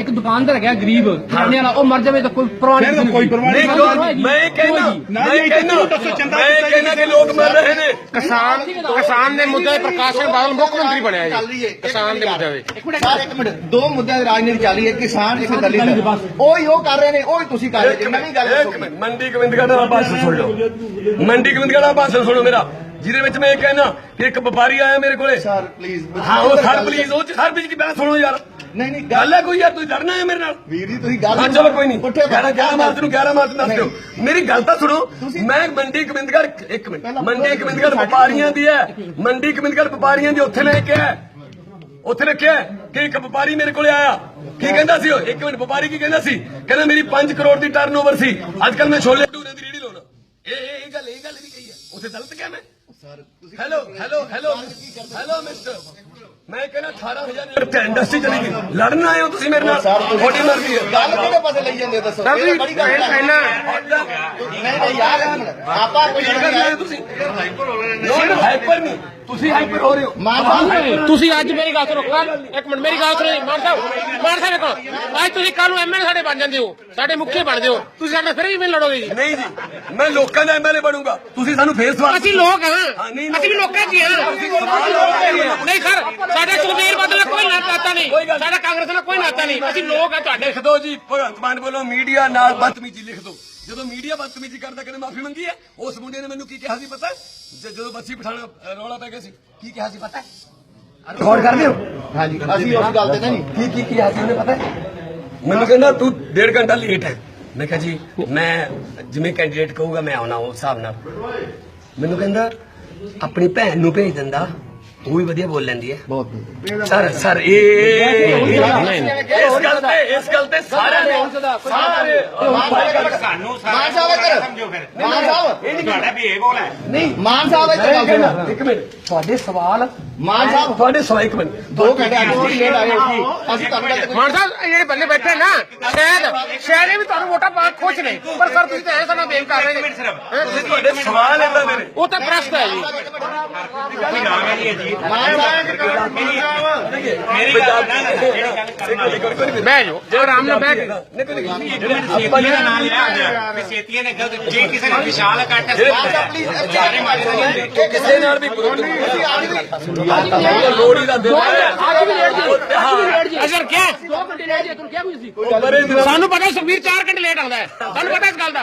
ਇੱਕ ਦੁਕਾਨਦਾਰ ਹੈਗਾ ਗਰੀਬ ਕਿਰਾਣੇ ਵਾਲਾ ਉਹ ਮਰ ਜਾਵੇ ਤਾਂ ਕੋਈ ਪਰਵਾਹ ਨਹੀਂ ਕੋਈ ਪਰਵਾਹ ਨਹੀਂ ਮੈਂ ਕਹਿੰਦਾ ਮੈਂ ਕਹਿੰਦਾ ਮੈਂ ਕਹਿੰਦਾ ਕਿ ਲੋਕ ਮਰ ਰਹੇ ਨੇ। ਕਿਸਾਨ ਕਿਸਾਨ ਦੇ ਮੁੱਦੇ ਪ੍ਰਕਾਸ਼ ਸਿੰਘ ਬਾਦਲ ਮੁੱਖ ਮੰਤਰੀ ਬਣਿਆ ਜੀ। ਕਿਸਾਨ ਦੇ ਮੁੱਦੇ ਇੱਕ ਮਿੰਟ ਦੋ ਮੁੱਦਿਆਂ ਦੀ ਰਾਜਨੀਤੀ ਚੱਲ ਰਹੀ ਹੈ ਕਿਸਾਨ ਇੱਕ ਦਲਿਤ ਉਹੀ ਉਹ ਕਰ ਰਹੇ ਨੇ ਉਹੀ ਤੁਸੀਂ ਕਰ ਰਹੇ ਨਵੀਂ ਗੱਲ ਇੱਕ ਦੱਸੋ ਮਿੰਟ ਮੰਡੀ ਗੋਬਿੰਦਗੜ੍ਹ ਦਾ ਭਾਸ਼ਣ ਸੁਣ ਲਓ। ਮੰਡੀ ਗੋਬਿੰਦਗੜ੍ਹ ਦਾ ਭਾਸ਼ਣ ਸੁਣੋ ਮੇਰਾ ਜਿਹਦੇ ਵਿੱਚ ਮੈਂ ਇਹ ਕਹਿਣਾ ਕਿ ਇੱਕ ਵਪਾਰੀ ਆਇਆ ਮੇਰੇ ਕੋਲੇ। ਸਰ ਪਲੀਜ਼ ਹਾਂ ਉਹ ਸਰ ਪਲੀਜ਼ ਉਹ ਸਰ ਵਿੱਚ ਦੀ ਬਹਿਸ ਸੁਣੋ ਯਾਰ। ਨਹੀਂ ਨਹੀਂ ਗੱਲ ਹੈ ਕੋਈ ਯਾਰ ਤੁਸੀਂ ਲੜਨਾ ਹੈ ਮੇਰੇ ਨਾਲ। ਵੀਰ ਜੀ ਤੁਸੀਂ ਗੱਲ ਹਾਂ ਚਲੋ ਕੋਈ ਨਹੀਂ। ਪੁੱਠੇ 11 11 ਮਾਰਚ ਨੂੰ 11 ਮਾਰਚ ਦੱਸ ਦਿਓ। ਮੇਰੀ ਗੱਲ ਤਾਂ ਸੁਣੋ। ਮੈਂ ਮੰਡੀ ਗੋਬਿੰਦਗੜ੍ਹ ਇੱਕ ਮਿੰਟ। ਮੰਡੀ ਗੋਬਿੰਦਗੜ੍ਹ ਵਪਾਰੀਆਂ ਦੀ ਹੈ। ਮੰਡੀ ਗੋਬਿੰਦਗੜ੍ਹ ਵਪਾਰੀਆਂ ਦੀ ਉੱਥੇ ਲੈ ਕੇ ਹੈ ਉੱਥੇ ਰੱਖਿਆ ਕਿ ਇੱਕ ਵਪਾਰੀ ਮੇਰੇ ਕੋਲੇ ਆਇਆ। ਕੀ ਕਹਿੰਦਾ ਸੀ ਉਹ? ਇੱਕ ਮਿੰਟ ਵਪਾਰੀ ਕੀ ਕਹਿੰਦਾ ਸੀ? ਕਹਿੰਦਾ ਮੇਰੀ 5 ਕਰੋੜ ਦੀ ਟਰਨਓਵਰ ਸੀ। ਅੱਜ ਕੱਲ ਮੈਂ ਛੋਲੇ ਭਟੂਰੇ ਦੀ ਰੇੜੀ ਲਾਉਣਾ। ਇਹ ਇਹ ਗੱਲ ਇਹ ਗੱਲ ਵੀ ਕਹੀ ਹੈ। ਉੱਥੇ ਗਲਤ ਕਿਹਾ ਮੈਂ? Hello hello hello hello mister ਮੈਂ ਕਹਿੰਦਾ 18000 ਇੰਡਸਟਰੀ ਚਲੀ ਗਈ। ਲੜਨ ਆਏ ਹੋ ਤੁਸੀਂ ਮੇਰੇ ਨਾਲ? ਤੁਹਾਡੀ ਮਰਜ਼ੀ ਹੈ। ਗੱਲ ਕਿਹੜੇ ਪਾਸੇ ਲਈ ਜਾਂਦੇ ਹੋ ਦੱਸੋ? ਇਹ ਬੜੀ ਗੱਲ ਹੈ। ਇਹਨਾਂ ਨਹੀਂ ਨਹੀਂ ਯਾਰ ਇੱਕ ਮਿੰਟ। ਆਪਾਂ ਕੋਈ ਕੀ ਕਰ ਰਹੇ ਹੋ ਤੁਸੀਂ। ਨੋ ਹਾਈਪਰ ਨਹੀਂ ਤੁਸੀਂ ਹਾਈਪਰ ਹੋ ਰਹੇ ਹੋ। ਮਾਨ ਸਾਹਿਬ ਤੁਸੀਂ ਅੱਜ ਮੇਰੀ ਗੱਲ ਸੁਣੋ। ਕੱਲ ਇੱਕ ਮਿੰਟ ਮੇਰੀ ਗੱਲ ਸੁਣੋ ਜੀ, ਮਾਨ ਸਾਹਿਬ ਮਾਨ ਸਾਹਿਬ ਦੇਖੋ ਅੱਜ ਤੁਸੀਂ ਕੱਲ ਨੂੰ ਐਮਐਲਏ ਸਾਡੇ ਬਣ ਜਾਂਦੇ ਹੋ। ਸਾਡੇ ਮੁਖੀ ਬਣਦੇ ਹੋ। ਤੁਸੀਂ ਸਾਡੇ ਫਿਰ ਵੀ ਲੜੋਗੇ ਜੀ। ਨਹੀਂ ਜੀ ਮੈਂ ਲੋਕਾਂ ਦਾ ਐਮਐਲਏ ਬਣੂੰਗਾ। ਤੁਸੀਂ ਸਾਨੂੰ ਫੇਸ ਸਵਾਲ ਅਸੀਂ ਲੋਕ ਹਾਂ। ਹਾਂ, ਨਹੀਂ, ਅਸੀਂ ਵੀ ਲੋਕਾਂ ਜੀ ਹਾਂ। ਨਹੀਂ ਸਰ ਸਾਡਾ ਸੁਖਬੀਰ ਬਾਦਲ ਨਾਲ ਕੋਈ ਨਾਤਾ ਨਹੀਂ। ਸਾਡਾ ਕਾਂਗਰਸ ਨਾਲ ਕੋਈ ਨਾਤਾ ਨਹੀਂ। ਅਸੀਂ ਲੋਕ ਆ ਤੁਹਾਡੇ। ਲਿਖ ਦਿਓ ਜੀ ਭਗਵੰਤ ਮਾਨ ਵੱਲੋਂ ਮੀਡੀਆ ਨਾਲ ਬਦਤਮੀਜ਼ੀ ਲਿਖ ਦਿਓ। ਜਦੋਂ ਮੀਡੀਆ ਬਦਤਮੀਜ਼ੀ ਕਰਦਾ ਕਿਨੇ ਮਾਫੀ ਮੰਗੀ ਹੈ? ਉਸ ਮੁੰਡੇ ਨੇ ਮੈਨੂੰ ਕੀ ਕਿਹਾ ਸੀ ਪਤਾ? ਜਦੋਂ ਬੱਸੀ ਪਠਾਣਾ ਰੌਲਾ ਪੈ ਗਿਆ ਸੀ ਕੀ ਕਿਹਾ ਸੀ ਪਤਾ? ਰਿਕਾਰਡ ਕਰਦੇ ਹੋ ਹਾਂਜੀ ਅਸੀਂ ਉਸ ਗੱਲ ਤੇ ਨਹੀਂ। ਕੀ ਕੀ ਕਿਹਾ ਸੀ ਉਹਨੇ ਪਤਾ? ਮੈਨੂੰ ਕਹਿੰਦਾ ਤੂੰ ਡੇਢ ਘੰਟਾ ਲੇਟ ਹੈ। ਮੈਂ ਕਿਹਾ ਜੀ ਮੈਂ ਜਿਵੇਂ ਕੈਂਡੀਡੇਟ ਕਹੂਗਾ ਮੈਂ ਆਉਣਾ ਉਸ ਹਿਸਾਬ ਨਾਲ। ਮੈਨੂੰ ਕਹਿੰਦਾ ਆਪਣੀ ਭੈਣ ਨੂੰ ਭੇਜ ਦਿੰਦਾ ਉਹ ਵੀ ਵਧੀਆ ਬੋਲ ਲੈਂਦੀ ਹੈ ਬਹੁਤ ਸਰ ਸਰ ਇਹ ਇਸ ਗੱਲ ਤੇ ਇਸ ਗੱਲ ਤੇ ਸਾਰਿਆਂ ਨੇ ਸਾਰੇ ਸਾਨੂੰ ਮਾਨ ਸਾਹਿਬ ਇੱਧਰ। ਸਮਝੋ ਫਿਰ। ਮਾਨ ਸਾਹਿਬ। ਇਹ ਨਹੀਂ ਤੁਹਾਡਾ ਵੀ ਇਹ ਬੋਲ ਹੈ। ਨਹੀਂ ਮਾਨ ਸਾਹਿਬ ਇੱਧਰ ਇੱਕ ਮਿੰਟ। ਤੁਹਾਡੇ ਸਵਾਲ ਮਾਨ ਸਾਹਿਬ ਤੁਹਾਡੇ ਸਵਾਲ ਇੱਕ ਮਿੰਟ। ਦੋ ਘੰਟੇ ਅੱਜ ਤੁਸੀਂ ਲੇਟ ਆਏ ਅਸੀਂ ਤੁਹਾਨੂੰ ਮਾਨ ਸਾਹਿਬ ਇਹ ਜਿਹੜੇ ਬੰਦੇ ਬੈਠੇ ਨਾ ਸ਼ਾਇਦ ਸ਼ਾਇਦ ਵੀ ਤੁਹਾਨੂੰ ਵੋਟਾਂ ਪਾ ਕੇ ਖੁਸ਼ ਨੇ। ਪਰ ਸਰ ਤੁਸੀਂ ਤਾਂ ਐਸਾ ਨਾ ਬੇਮ ਕਰ ਰਹੇ ਨੇ? ਤੁਸੀਂ ਤੁਹਾਡੇ ਸਵਾਲ ਏਦਾਂ ਦੇ ਉਹ ਤਾਂ ਪ੍ਰਸ਼ਟ ਹੈ ਜੀ। ਨਾਮ ਹੈ ਜੀ ਅਜੀਤ ਮਾਨ ਸਾਹਿਬ ਮੇਰੀ ਗੱਲ ਨਾ ਜਿਹੜੀ ਗੱਲ ਕਰਨਾ। ਬਹਿ ਜਾਓ। ਜੇ ਆਰਾਮ ਨਾਲ ਬਹਿ ਕੇ ਸੇਤੀਆਂ ਦਾ ਨਾਮ ਲਿਆ ਵੀ ਸੇਤੀਆਂ ਨੇ ਗਲਤ ਜੇ ਕਿਸੇ ਨੇ ਵਿਸ਼ਾਲ ਕੱਟ ਸਾਰੇ ਮਾਰੇ ਕਿਸੇ ਨਾਲ ਵੀ ਲੋੜੀ ਦਾ ਦਿਨ ਹੈ ਅੱਜ ਵੀ ਲੇਟ ਜੀ ਅੱਜ ਵੀ ਲੇਟ ਅਸਰ ਕਿਆ ਦੋ ਘੰਟੇ ਲੇਟ ਜੀ ਤੁਹਾਨੂੰ ਕਿਹਾ ਵੀ ਸੀ ਬਰੇ ਸਾਨੂੰ ਪਤਾ ਸੁਖਬੀਰ 4 ਘੰਟੇ ਲੇਟ ਆਉਂਦਾ ਹੈ। ਸਾਨੂੰ ਪਤਾ ਇਸ ਗੱਲ ਦਾ।